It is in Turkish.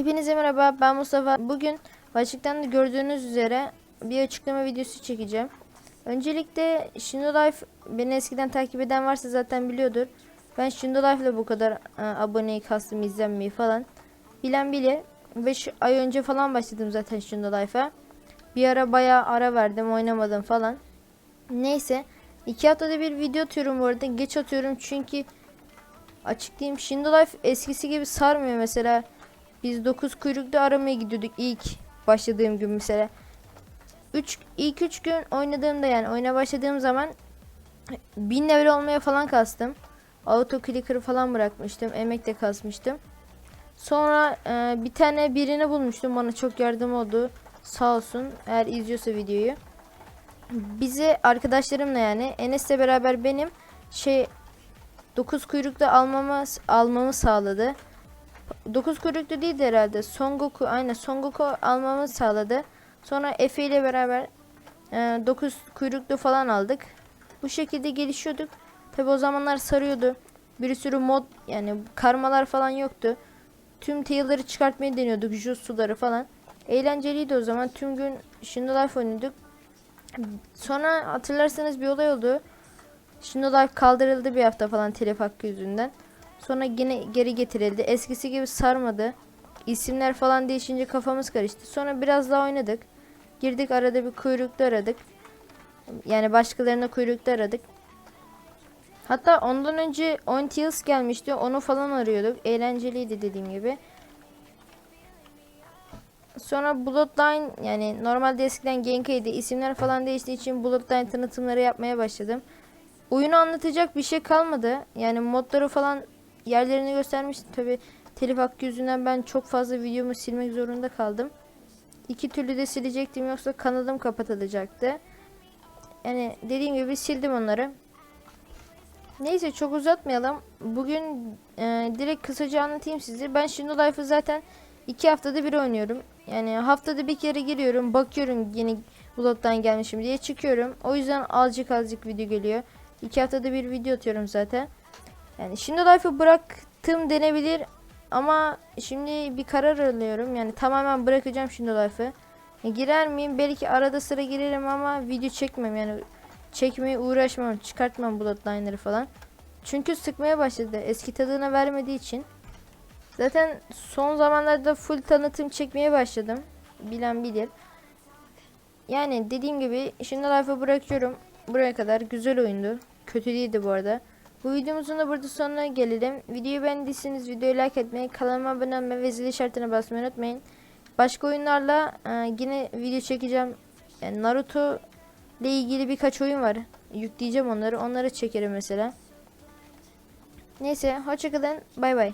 Hepinize merhaba ben Mustafa. Bugün başlıktan da gördüğünüz üzere bir açıklama videosu çekeceğim. Öncelikle Shindo Life beni eskiden takip eden varsa zaten biliyordur. Ben Shindo Life ile bu kadar e, aboneyi kastım izlenmeyi falan. Bilen bile 5 ay önce falan başladım zaten Shindo Life'a. Bir ara bayağı ara verdim oynamadım falan. Neyse 2 haftada bir video atıyorum bu arada. Geç atıyorum çünkü açıklayayım Shindo Life eskisi gibi sarmıyor mesela. Biz 9 kuyrukta aramaya gidiyorduk ilk başladığım gün mesela. 3 ilk 3 gün oynadığımda yani oyuna başladığım zaman 1000 level olmaya falan kastım. Auto clicker falan bırakmıştım. Emek de kasmıştım. Sonra e, bir tane birini bulmuştum. Bana çok yardım oldu. Sağ olsun. Eğer izliyorsa videoyu. Bizi arkadaşlarımla yani Enes'le beraber benim şey 9 kuyrukta almamı almamı sağladı. 9 kuyruklu değildi herhalde. Son Goku aynen Son Goku almamı sağladı. Sonra Efe ile beraber 9 kuyruklu falan aldık. Bu şekilde gelişiyorduk. Tabi o zamanlar sarıyordu. Bir sürü mod yani karmalar falan yoktu. Tüm tail'ları çıkartmayı deniyorduk. Jutsu'ları falan. Eğlenceliydi o zaman. Tüm gün Shindo Life oynuyorduk. Sonra hatırlarsanız bir olay oldu. Shindo Life kaldırıldı bir hafta falan telef hakkı yüzünden. Sonra yine geri getirildi. Eskisi gibi sarmadı. İsimler falan değişince kafamız karıştı. Sonra biraz daha oynadık. Girdik arada bir kuyrukta aradık. Yani başkalarına kuyrukta aradık. Hatta ondan önce On Tales gelmişti. Onu falan arıyorduk. Eğlenceliydi dediğim gibi. Sonra Bloodline yani normalde eskiden Genkai'di. isimler falan değiştiği için Bloodline tanıtımları yapmaya başladım. Oyunu anlatacak bir şey kalmadı. Yani modları falan yerlerini göstermiştim. Tabi telif hakkı yüzünden ben çok fazla videomu silmek zorunda kaldım. İki türlü de silecektim yoksa kanalım kapatılacaktı. Yani dediğim gibi sildim onları. Neyse çok uzatmayalım. Bugün e, direkt kısaca anlatayım size. Ben Shindo Life'ı zaten iki haftada bir oynuyorum. Yani haftada bir kere giriyorum. Bakıyorum yeni Blood'dan gelmişim diye çıkıyorum. O yüzden azıcık azıcık video geliyor. İki haftada bir video atıyorum zaten. Yani şimdi Life'ı bıraktım denebilir ama şimdi bir karar alıyorum. Yani tamamen bırakacağım şimdi Life'ı. Girer miyim? Belki arada sıra girerim ama video çekmem yani. Çekmeye uğraşmam, çıkartmam Bloodline'ları falan. Çünkü sıkmaya başladı. Eski tadına vermediği için. Zaten son zamanlarda full tanıtım çekmeye başladım. Bilen bilir. Yani dediğim gibi şimdi Life'ı bırakıyorum. Buraya kadar güzel oyundu. Kötü değildi bu arada. Bu videomuzun da burada sonuna gelelim. Videoyu beğendiyseniz videoyu like etmeyi, kanalıma abone olmayı ve zil işaretine basmayı unutmayın. Başka oyunlarla e, yine video çekeceğim. Yani Naruto ile ilgili birkaç oyun var. Yükleyeceğim onları. Onları çekerim mesela. Neyse hoşçakalın. Bay bay.